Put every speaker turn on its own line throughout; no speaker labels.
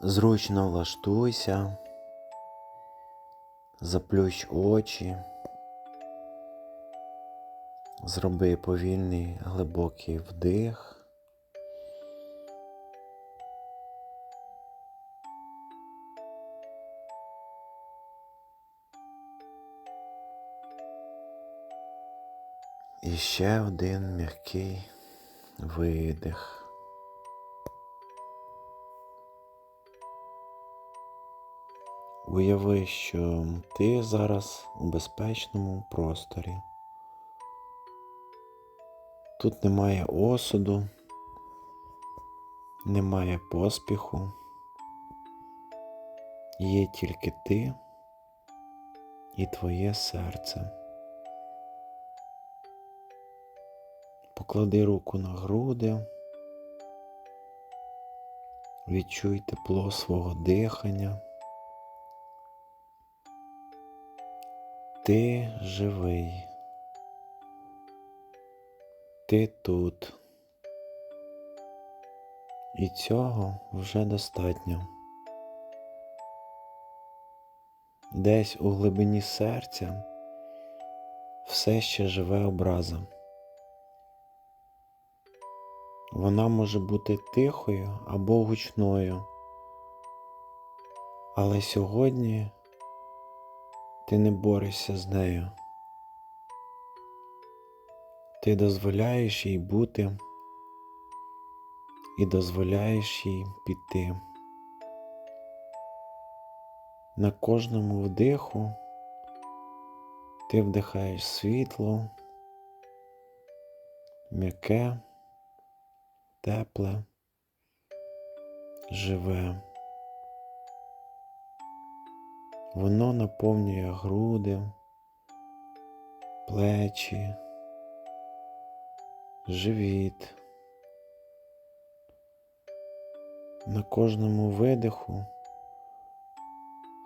Зручно влаштуйся, заплющ очі, зроби повільний глибокий вдих. І ще один м'який видих. Уяви, що ти зараз у безпечному просторі. Тут немає осуду, немає поспіху, є тільки ти і твоє серце. Поклади руку на груди, відчуй тепло свого дихання. Ти живий. Ти тут. І цього вже достатньо. Десь у глибині серця все ще живе образа. Вона може бути тихою або гучною. Але сьогодні ти не борешся з нею. Ти дозволяєш їй бути і дозволяєш їй піти. На кожному вдиху ти вдихаєш світло, м'яке, тепле, живе. Воно наповнює груди, плечі, живіт. На кожному видиху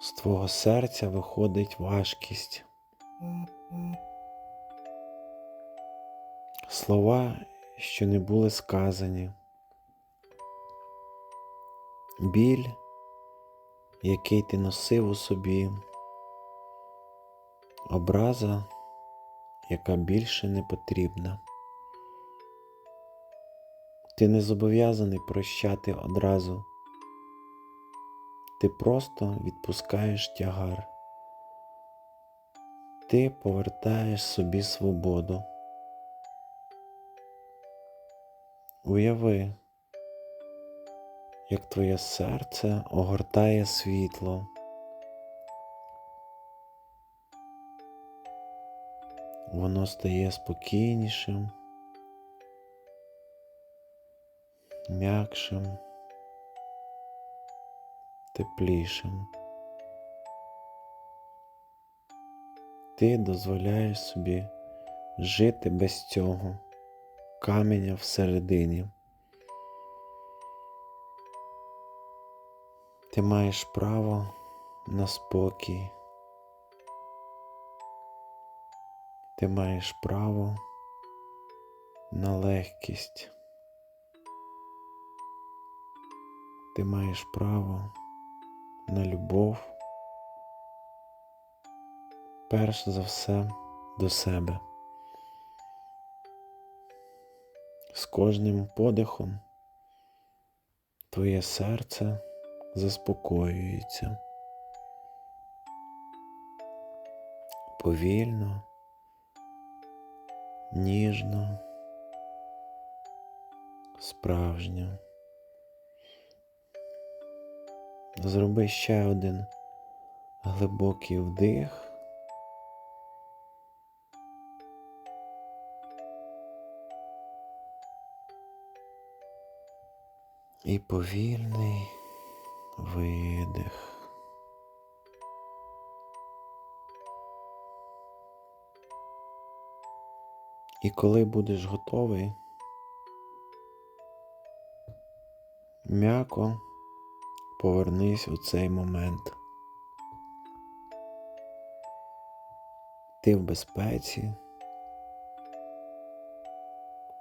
з твого серця виходить важкість. Слова, що не були сказані. Біль який ти носив у собі, образа, яка більше не потрібна. Ти не зобов'язаний прощати одразу, ти просто відпускаєш тягар, ти повертаєш собі свободу. Уяви, як твоє серце огортає світло. Воно стає спокійнішим, м'якшим, теплішим. Ти дозволяєш собі жити без цього каменя всередині. Ти маєш право на спокій. Ти маєш право на легкість. Ти маєш право на любов. Перш за все до себе. З кожним подихом твоє серце заспокоюється. Повільно, ніжно, справжньо. Зроби ще один глибокий вдих. І повільний видих. І коли будеш готовий, м'яко повернись у цей момент. Ти в безпеці,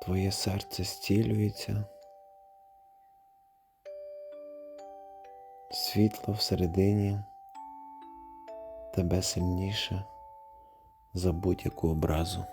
твоє серце зцілюється. Світло всередині тебе сильніше за будь-яку образу.